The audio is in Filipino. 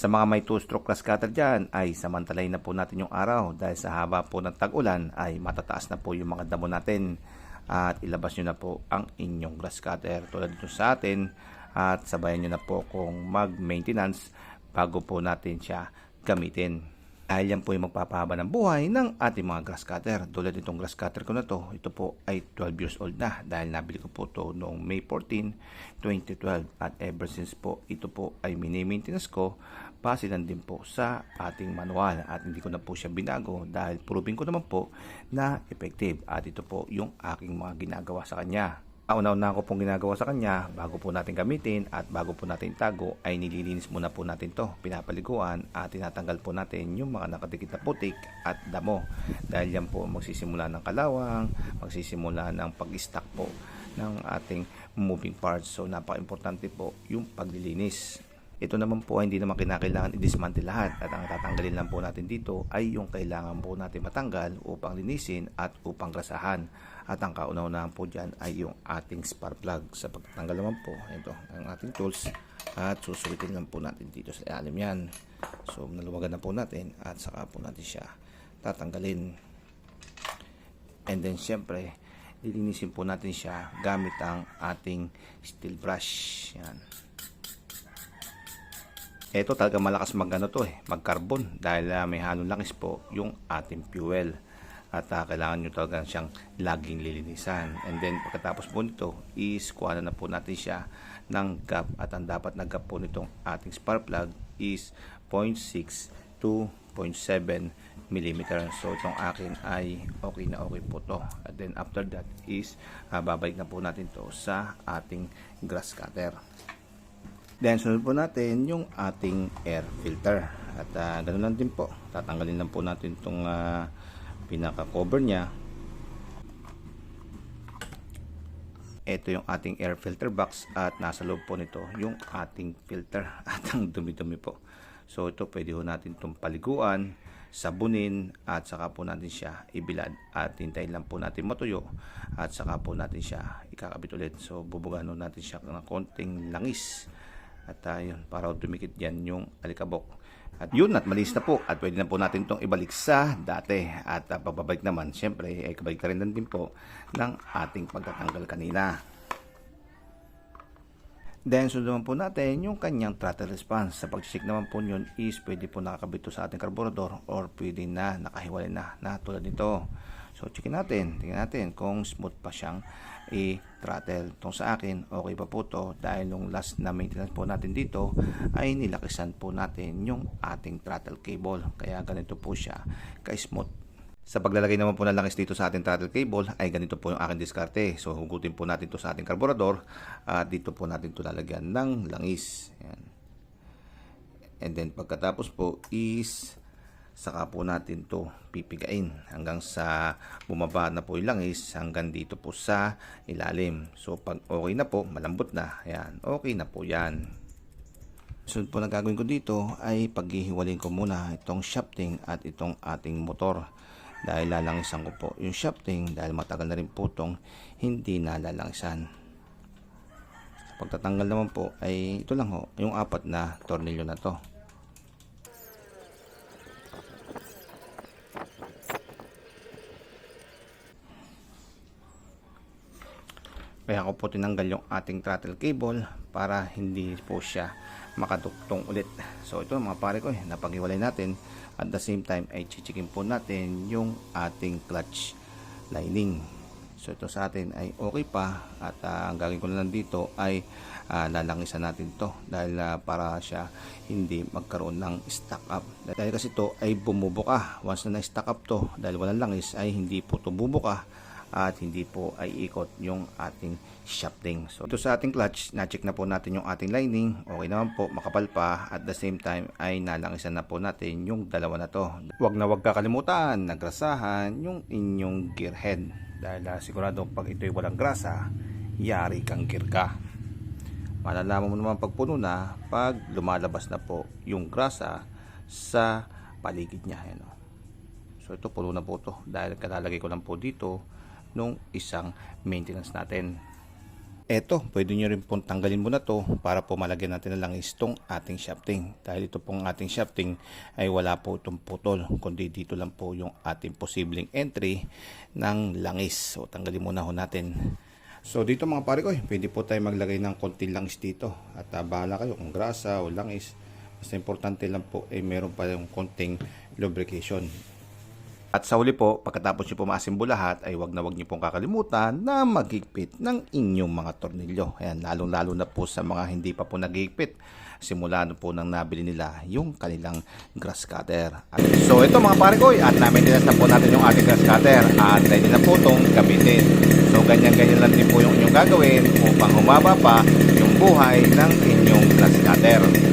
Sa mga may two-stroke grass cutter dyan ay samantalay na po natin yung araw dahil sa haba po ng tag-ulan ay matataas na po yung mga damo natin at ilabas nyo na po ang inyong grass cutter tulad dito sa atin at sabayan nyo na po kung mag-maintenance bago po natin siya gamitin. Dahil yan po yung magpapahaba ng buhay ng ating mga grass cutter. Tulad itong grass cutter ko na to, ito po ay 12 years old na dahil nabili ko po to noong May 14, 2012 at ever since po ito po ay mini-maintenance ko base lang din po sa ating manual at hindi ko na po siya binago dahil proving ko naman po na effective at ito po yung aking mga ginagawa sa kanya. Una-una ko pong ginagawa sa kanya bago po natin gamitin at bago po natin tago ay nililinis muna po natin to. Pinapaliguan at tinatanggal po natin yung mga nakadikit na putik at damo. Dahil yan po magsisimula ng kalawang magsisimula ng pag-stack po ng ating moving parts. So napaka-importante po yung paglilinis ito naman po ay hindi naman kinakailangan i-dismantle lahat at ang tatanggalin lang po natin dito ay yung kailangan po natin matanggal upang linisin at upang grasahan. At ang kauna-unahan po dyan ay yung ating spark plug. Sa pagtatanggal naman po, ito ang ating tools at susulitin lang po natin dito sa ilalim yan. So naluwagan na po natin at saka po natin siya tatanggalin. And then syempre, lilinisin po natin siya gamit ang ating steel brush. Yan. Ito talaga malakas mag ano to eh, mag carbon dahil uh, may halong langis po yung ating fuel. At uh, kailangan nyo talaga siyang laging lilinisan. And then pagkatapos po nito is kuha na po natin siya ng gap. At ang dapat na gap po nitong ating spark plug is 0.6 to 0.7 mm. So itong akin ay okay na okay po to. And then after that is uh, babalik na po natin to sa ating grass cutter. Then, sunod po natin yung ating air filter. At uh, ganun lang din po. Tatanggalin lang po natin itong uh, pinaka-cover niya. Ito yung ating air filter box at nasa loob po nito yung ating filter at ang dumi-dumi po. So, ito pwede ho natin itong paliguan, sabunin at saka po natin siya ibilad at hintayin lang po natin matuyo at saka po natin siya ikakabit ulit. So, bubugan natin siya ng konting langis at uh, yun, para dumikit yan yung alikabok. At yun, at malis na po. At pwede na po natin itong ibalik sa dati. At uh, pagbabalik naman, syempre, ay kabalik rin din po ng ating pagtatanggal kanina. Then, sunod naman po natin yung kanyang throttle response. Sa pag-check naman po yun is pwede po nakakabit to sa ating carburetor or pwede na nakahiwalay na, na tulad nito. So, checkin natin. Tingnan natin kung smooth pa siyang i-throttle. Itong sa akin, okay pa po to dahil nung last na maintenance po natin dito ay nilakisan po natin yung ating throttle cable. Kaya ganito po siya ka-smooth. Sa paglalagay naman po ng langis dito sa ating throttle cable ay ganito po yung aking diskarte. So hugutin po natin to sa ating carburetor at dito po natin to lalagyan ng langis. Yan. And then pagkatapos po is saka po natin to pipigain hanggang sa bumaba na po yung langis hanggang dito po sa ilalim. So pag okay na po, malambot na. Ayan, okay na po yan. Sunod po na gagawin ko dito ay paghihiwalin ko muna itong shafting at itong ating motor dahil lalangisan ko po yung shafting dahil matagal na rin po itong hindi nalalangisan. Pagtatanggal naman po ay ito lang ho, yung apat na tornilyo na to. Kaya ko po tinanggal yung ating throttle cable para hindi po siya makaduktong ulit. So ito mga pare ko, eh, napag-iwalay natin. At the same time ay chichikin po natin yung ating clutch lining. So ito sa atin ay okay pa at uh, ang gagawin ko na lang dito ay uh, lalangisan natin to dahil uh, para siya hindi magkaroon ng stack up. Dahil kasi ito ay bumubuka. Once na na-stack up to dahil walang langis ay hindi po to bubuka at hindi po ay ikot yung ating shafting. So ito sa ating clutch, na-check na po natin yung ating lining. Okay naman po, makapal pa. At the same time ay nalangisan na po natin yung dalawa na to. Huwag na huwag kakalimutan, nagrasahan yung inyong gear head. Dahil uh, sigurado pag ito'y walang grasa, yari kang gear ka. Malalaman mo naman pag puno na, pag lumalabas na po yung grasa sa paligid niya. Yan, oh. So ito puno na po to dahil kalalagay ko lang po dito nung isang maintenance natin. eto, pwede nyo rin pong tanggalin muna to para po malagyan natin na langis tong ating shafting. Dahil ito pong ating shafting ay wala po itong putol, kundi dito lang po yung ating posibleng entry ng langis. So tanggalin muna ho natin. So dito mga pare ko, pwede po tayo maglagay ng konting langis dito. At uh, bahala kayo kung grasa o langis. Basta importante lang po ay eh, meron pa yung konting lubrication. At sa huli po, pagkatapos nyo po maasimbo lahat, ay wag na wag nyo pong kakalimutan na maghigpit ng inyong mga tornilyo. Ayan, lalong-lalo na po sa mga hindi pa po naghigpit. Simula na po nang nabili nila yung kanilang grass cutter. At, so ito mga pare ko, at namin din na po natin yung ating grass cutter at ready na po itong gamitin. So ganyan-ganyan lang din po yung inyong gagawin upang humaba pa yung buhay ng inyong grass cutter.